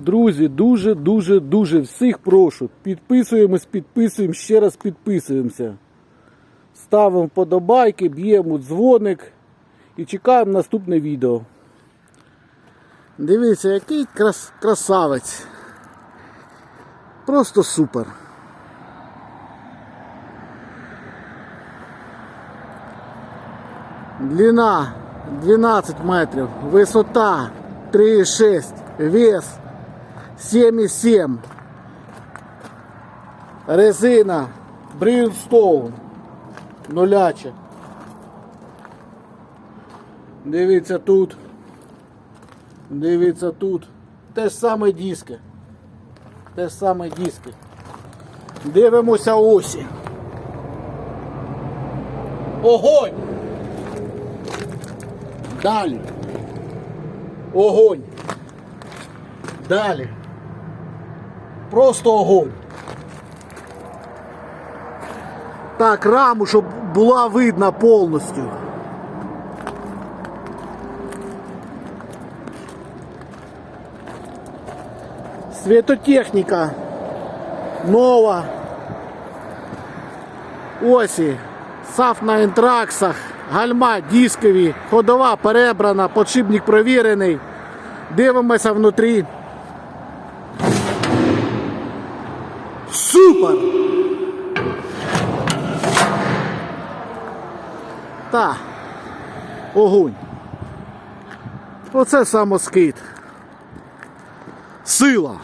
Друзі, дуже, дуже, дуже всіх прошу. Підписуємось, підписуємо, ще раз підписуємося. Ставимо вподобайки, б'ємо дзвоник і чекаємо наступне відео. Дивіться, який крас... красавець. Просто супер. Длина 12 метрів, висота 3,6, вес 7,7. Резина Bridgestone нуляча. Дивіться тут. Дивіться тут. Те ж саме диски. Те ж саме диски. Дивимося осі. Огонь! Далі. Огонь. Далі. Просто огонь. Так, раму, щоб була видна повністю. Світотехніка нова. Осі. Саф на інтраксах, гальма дискові, ходова перебрана, подшипник провірений. Дивимося внутрі. Супер! Та. Огонь. Оце самоскид. Сила.